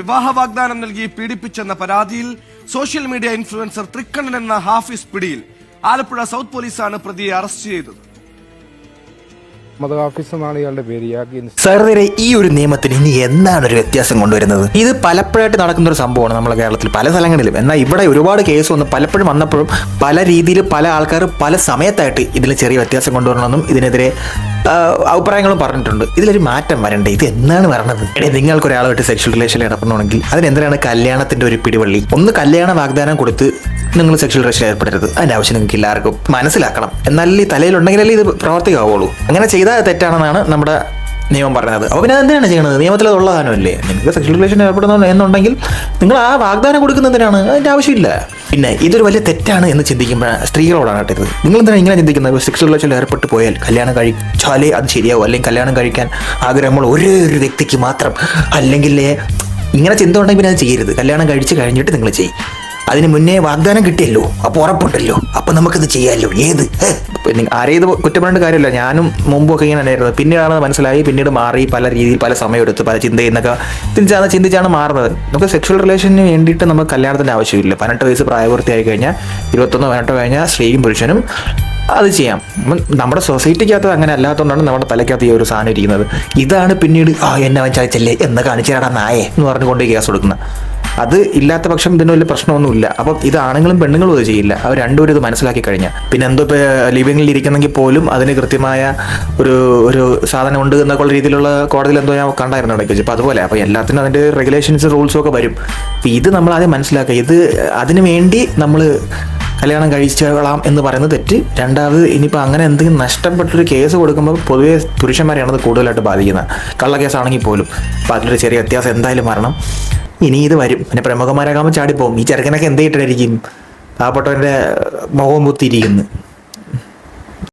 വിവാഹ വാഗ്ദാനം നൽകി പീഡിപ്പിച്ചെന്ന പരാതിയിൽ സോഷ്യൽ മീഡിയ ഇൻഫ്ലുവൻസർ തൃക്കണ്ണൻ എന്ന ഹാഫിസ് പിടിയിൽ ആലപ്പുഴ സൗത്ത് പോലീസാണ് പ്രതിയെ അറസ്റ്റ് ചെയ്തത്. എന്നാണ് ഇയാളുടെ പേര്. സഹോദരെ ഈ ഒരു നിയമത്തിന് ഇനി എന്താണ് ഒരു വ്യത്യാസം കൊണ്ടുവരുന്നത്? ഇത് പലപ്പോഴായിട്ട് നടക്കുന്ന ഒരു സംഭവമാണ് നമ്മുടെ കേരളത്തിൽ പല സ്ഥലങ്ങളിലും. എന്നാൽ ഇവിടെ ഒരുപാട് കേസ് വന്ന് പലപ്പോഴും വന്നപ്പോഴും പല രീതിയിൽ പല ആൾക്കാർ പല സമയത്തായിട്ട് ഇതിൽ ചെറിയ വ്യത്യാസം കൊണ്ടുവരണമെന്നും ഇതിനെതിരെ അഭിപ്രായങ്ങളും പറഞ്ഞിട്ടുണ്ട്. ഇതിലൊരു മാറ്റം വരണ്ടേ? ഇത് എന്നാണ് വരണത്? നിങ്ങൾക്ക് ഒരാളുമായിട്ട് സെക്ഷൽ റിലേഷൻ ഇടപെടണമെങ്കിൽ അതിനെന്തിനാണ് കല്യാണത്തിന്റെ ഒരു പിടിവള്ളി? ഒന്ന് കല്യാണ വാഗ്ദാനം കൊടുത്ത് നിങ്ങൾ സെക്ഷൽ റിലേഷൻ ഏർപ്പെടരുത്. അതിന്റെ ആവശ്യം നിങ്ങൾക്ക് എല്ലാവർക്കും മനസ്സിലാക്കണം. എന്നാലും ഈ തലയിലുണ്ടെങ്കിലല്ലേ ഇത് പ്രവർത്തിക്കാവുള്ളൂ. അങ്ങനെ ചെയ്താൽ തെറ്റാണെന്നാണ് നമ്മുടെ നിയമം പറഞ്ഞത് അപ്പോൾ പിന്നെ എന്തിനാണ് ചെയ്യുന്നത് നിയമത്തിൽ അത് ഉള്ള സാധനമല്ലേ? നിങ്ങൾക്ക് സെക്ഷൽ റിലേഷൻ ഏർപ്പെടുന്നു എന്നുണ്ടെങ്കിൽ നിങ്ങൾ ആ വാഗ്ദാനം കൊടുക്കുന്നതിനാണ് അതിന്റെ ആവശ്യമില്ല. പിന്നെ ഇതൊരു വലിയ തെറ്റാണ് എന്ന് ചിന്തിക്കുമ്പോൾ സ്ത്രീകളോടാണ് കേട്ടത്. നിങ്ങൾ എന്താണ് ഇങ്ങനെ ചിന്തിക്കുന്നത്? സെക്ഷൽ റിലേഷനിൽ ഏർപ്പെട്ട് പോയാൽ കല്യാണം കഴിച്ചാലേ അത് ശരിയാവും. അല്ലെങ്കിൽ കല്യാണം കഴിക്കാൻ ആഗ്രഹമുള്ള ഒരേ ഒരു വ്യക്തിക്ക് മാത്രം. അല്ലെങ്കിൽ ഇങ്ങനെ ചിന്ത ഉണ്ടെങ്കിൽ പിന്നെ അത് ചെയ്യരുത്. കല്യാണം കഴിച്ച് കഴിഞ്ഞിട്ട് നിങ്ങൾ ചെയ്യും. അതിന് മുന്നേ വാഗ്ദാനം കിട്ടിയല്ലോ. അപ്പോൾ ഉറപ്പുണ്ടല്ലോ. അപ്പോൾ നമുക്കിത് ചെയ്യാമല്ലോ ഏത്? ഹേ? കുറ്റപ്പെടേണ്ട കാര്യമല്ല. ഞാനും മുമ്പൊക്കെ ഇങ്ങനെ ആയിരുന്നു പിന്നീടാണ് മനസ്സിലായി. പിന്നീട് മാറി പല രീതിയിൽ പല സമയം എടുത്ത്. പല ചിന്തയിൽ നിന്നൊക്കെ ചിന്തിച്ചാണ് ചിന്തിച്ചാണ് മാറുന്നത്. നമുക്ക് സെക്ഷൽ റിലേഷന് വേണ്ടിയിട്ട് നമുക്ക് കല്യാണത്തിന്റെ ആവശ്യമില്ല. പതിനെട്ട് വയസ്സ് പ്രായപൂർത്തിയായി കഴിഞ്ഞാൽ ഇരുപത്തൊന്ന് പതിനെട്ടോ കഴിഞ്ഞാൽ സ്ത്രീയും പുരുഷനും അത് ചെയ്യാം. നമ്മുടെ സൊസൈറ്റിക്കകത്ത് അങ്ങനെ അല്ലാത്തതുകൊണ്ടാണ് നമ്മുടെ തലയ്ക്കകത്ത് ഈ ഒരു സാധനം ഇരിക്കുന്നത്. ഇതാണ് പിന്നീട് ആ എന്നെ അവൻ ചതിച്ചല്ലേ? എന്ന് കാണിച്ചു തരാടാ നായേ എന്ന് പറഞ്ഞുകൊണ്ട് കേസ് കൊടുക്കുന്നത്. അത് ഇല്ലാത്ത പക്ഷം ഇതിന് വലിയ പ്രശ്നമൊന്നുമില്ല. അപ്പം ഇത് ആണുങ്ങളും പെണ്ണുങ്ങളും ഇത് ചെയ്യില്ല. അവർ രണ്ടുപേരും ഇത് മനസ്സിലാക്കി കഴിഞ്ഞാൽ പിന്നെ എന്തോ ഇപ്പോൾ ലിവിങ്ങിൽ ഇരിക്കുന്നെങ്കിൽ പോലും അതിന് കൃത്യമായ ഒരു ഒരു സാധനം ഉണ്ട് എന്നൊക്കെയുള്ള രീതിയിലുള്ള കോടതിയിൽ എന്തോ ഞാൻ കണ്ടായിരുന്നു ഇടയ്ക്ക്. വെച്ച് അപ്പോൾ അതുപോലെ. അപ്പോൾ എല്ലാത്തിനും അതിന്റെ റെഗുലേഷൻസ് റൂൾസും ഒക്കെ വരും. അപ്പോൾ ഇത് നമ്മൾ ആദ്യം മനസ്സിലാക്കുക. ഇത് അതിന് വേണ്ടി നമ്മൾ കല്യാണം കഴിച്ചോളാം എന്ന് പറയുന്നത് തെറ്റ്. രണ്ടാമത് ഇനിയിപ്പോൾ അങ്ങനെ എന്തെങ്കിലും നഷ്ടപ്പെട്ടൊരു കേസ് കൊടുക്കുമ്പോൾ പൊതുവേ പുരുഷന്മാരെയാണ് അത് കൂടുതലായിട്ട് ബാധിക്കുന്നത്. കള്ളക്കേസാണെങ്കിൽ പോലും. അപ്പോൾ അതിലൊരു ചെറിയ വ്യത്യാസം എന്തായാലും വരണം. ഇനി ഇത് വരും. പിന്നെ പ്രമുഖന്മാരാകുമ്പോൾ ചാടിപ്പോവും ഈ ചെറുക്കനൊക്കെ എന്ത് ചെയ്തിട്ടായിരിക്കും? പാവപ്പെട്ടവന്റെ മുഖവും കുത്തിയിരിക്കുന്നു